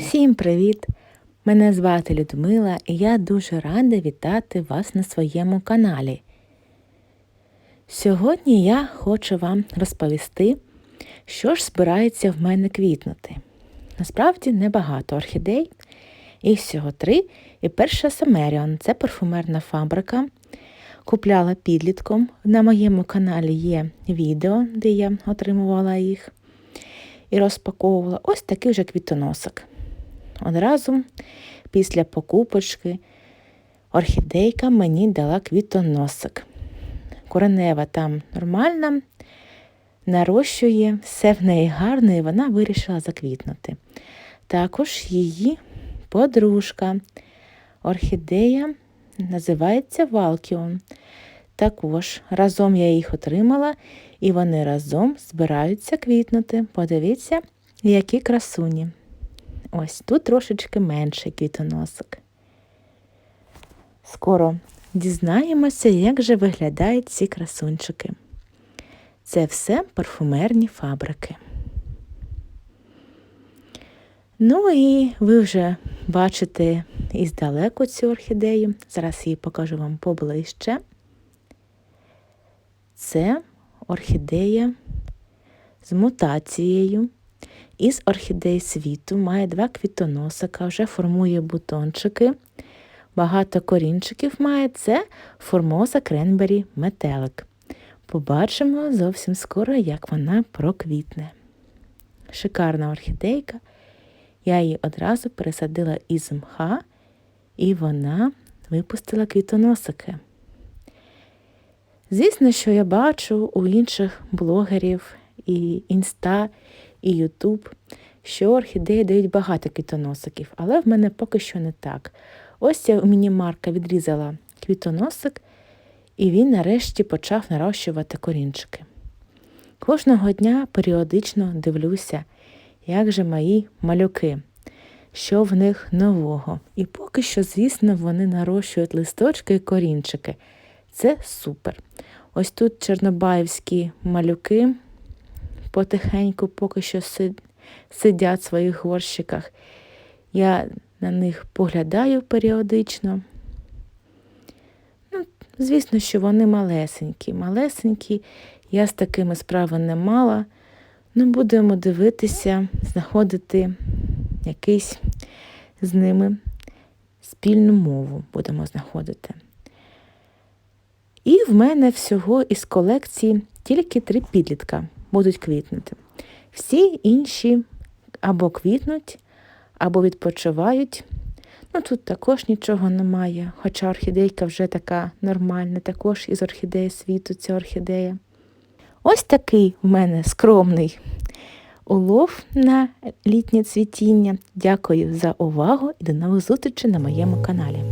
Всім привіт! Мене звати Людмила і я дуже рада вітати вас на своєму каналі. Сьогодні я хочу вам розповісти, що ж збирається в мене квітнути. Насправді небагато орхідей, їх всього три. І перша Самеріон це парфумерна фабрика. Купляла підлітком. На моєму каналі є відео, де я отримувала їх і розпаковувала ось такий вже квітоносик. Одразу після покупочки орхідейка мені дала квітоносик. Коренева там нормальна, нарощує, все в неї гарно, і вона вирішила заквітнути. Також її подружка, орхідея називається Валкіон. Також разом я їх отримала, і вони разом збираються квітнути. Подивіться, які красуні. Ось тут трошечки менший квітоносик. Скоро дізнаємося, як же виглядають ці красунчики. Це все парфумерні фабрики. Ну і ви вже бачите іздалеку цю орхідею. Зараз її покажу вам поближче. Це орхідея з мутацією. Із орхідей світу має два квітоносика, вже формує бутончики. Багато корінчиків має це формоза кренбері метелик. Побачимо зовсім скоро, як вона проквітне. Шикарна орхідейка. Я її одразу пересадила із мха, і вона випустила квітоносики. Звісно, що я бачу у інших блогерів і інста, і Ютуб, що орхідеї дають багато квітоносиків, але в мене поки що не так. Ось я у міні-марка відрізала квітоносик, і він нарешті почав нарощувати корінчики. Кожного дня періодично дивлюся, як же мої малюки, що в них нового. І поки що, звісно, вони нарощують листочки і корінчики. Це супер. Ось тут чорнобаївські малюки потихеньку поки що сидять в своїх горщиках. Я на них поглядаю періодично. Ну, Звісно, що вони малесенькі. Малесенькі, я з такими справи не мала. Ну, будемо дивитися, знаходити якийсь з ними спільну мову будемо знаходити. І в мене всього із колекції тільки три підлітка будуть квітнути. Всі інші або квітнуть, або відпочивають. Ну тут також нічого немає, хоча орхідейка вже така нормальна, також із орхідеї світу ця орхідея. Ось такий в мене скромний улов на літнє цвітіння. Дякую за увагу і до нових зустрічей на моєму каналі.